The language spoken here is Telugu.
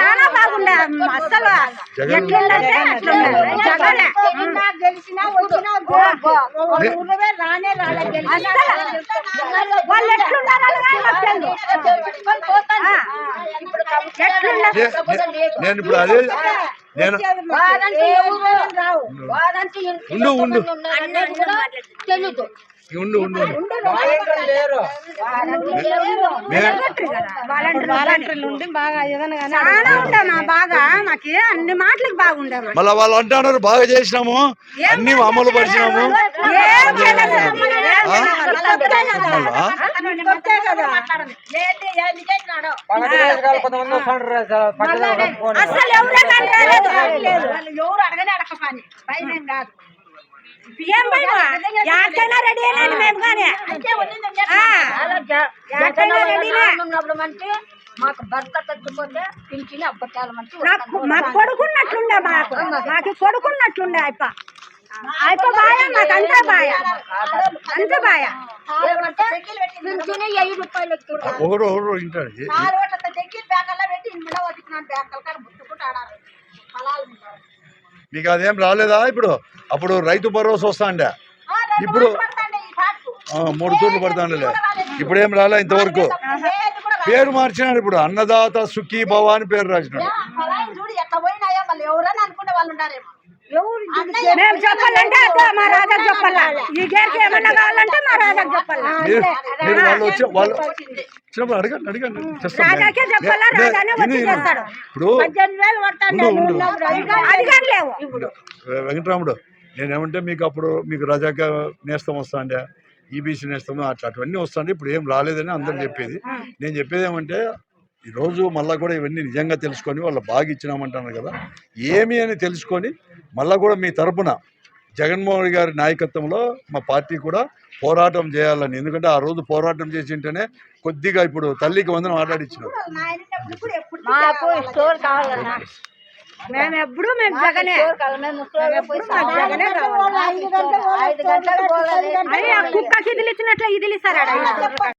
చాలా బాగుండే. అసలు అట్లుండే. జగనే. వాళ్ళు. ఎట్లుండే నే- నేను ఇప్పుడు అదే నేను ఉండు ఉండు. తెలీదు. ఉండు ఉండు చాలా ఉండేమా బాగా మాకు అన్ని మాటలకు బాగుండేమా మళ్ళా వాళ్ళు అంటున్నారు బాగా చేసినాము అన్ని అమలు పరిచినాము అసలు ఎవరే అడగనే అడగపాని భయమేం కాదు ఏం భయం? రెడీ అయినాను మేము కానీ రెడీనే. మాకు భర్త తగ్గిపోతే పింఛని మంచి మాకు కొడుకున్నట్లుండే మాకు. మాకు కొడుకున్నట్లుండే బాయ మాకు అంతా బాయ. అంత బాయ. ఏమంటే పింఛని ఐదు రూపాయలు బ్యాంకల్లో పెట్టి వదిలినాను బ్యాంకల్ మీకు అదేం రాలేదా ఇప్పుడు? అప్పుడు రైతు భరోసా వస్తాండే. ఇప్పుడు మూడు తూర్లు పడతాండలే. ఇప్పుడు ఏం రాలే ఇంతవరకు. పేరు మార్చినాడు ఇప్పుడు. అన్నదాత సుఖీ భవ అని పేరు రాసినాడు. మేము చెప్పాలంటే అదో మా రాజా చెప్పాలా? ఈ గేర్కి ఏమన్నా కావాలంటే మా రాజా చెప్పాలా? మీరు మీరు వాళ్ళు వచ్చి వాళ్ళు వచ్చినప్పుడు అడగండి అడగండి. చేస్తాం రాజాకే చెప్పాలా? నే- రాజానే విను, వచ్చి విను. చేస్తాడు. ఇప్పుడు పద్దెనిమిది వేలు లేవు. వెంకటరాముడు నేనేమంటే మీకు అప్పుడు మీకు రజాక నేస్తం వస్తాండే ఈబీసీ నేస్తము అట్లా అటువన్నీ వస్తాండే ఇప్పుడు ఏం రాలేదని అందరు చెప్పేది. నేను చెప్పేది ఏమంటే ఈరోజు మళ్ళీ కూడా ఇవన్నీ నిజంగా తెలుసుకొని వాళ్ళు బాగా ఇచ్చినామంటున్నారు కదా ఏమి అని తెలుసుకొని మళ్ళీ కూడా మీ తరపున జగన్మోహన్ రెడ్డి గారి నాయకత్వంలో మా పార్టీ కూడా పోరాటం చేయాలని. ఎందుకంటే ఆ రోజు పోరాటం చేసి ఉంటేనే కొద్దిగా ఇప్పుడు తల్లికి వందనం ఆటాడిచ్చినారు మాకు స్టోర్ కావాలన్నా మేము ఎప్పుడు మేము జగనే కుక్కకి ఇదిలిచ్చినట్లు ఇదిలిస్తారా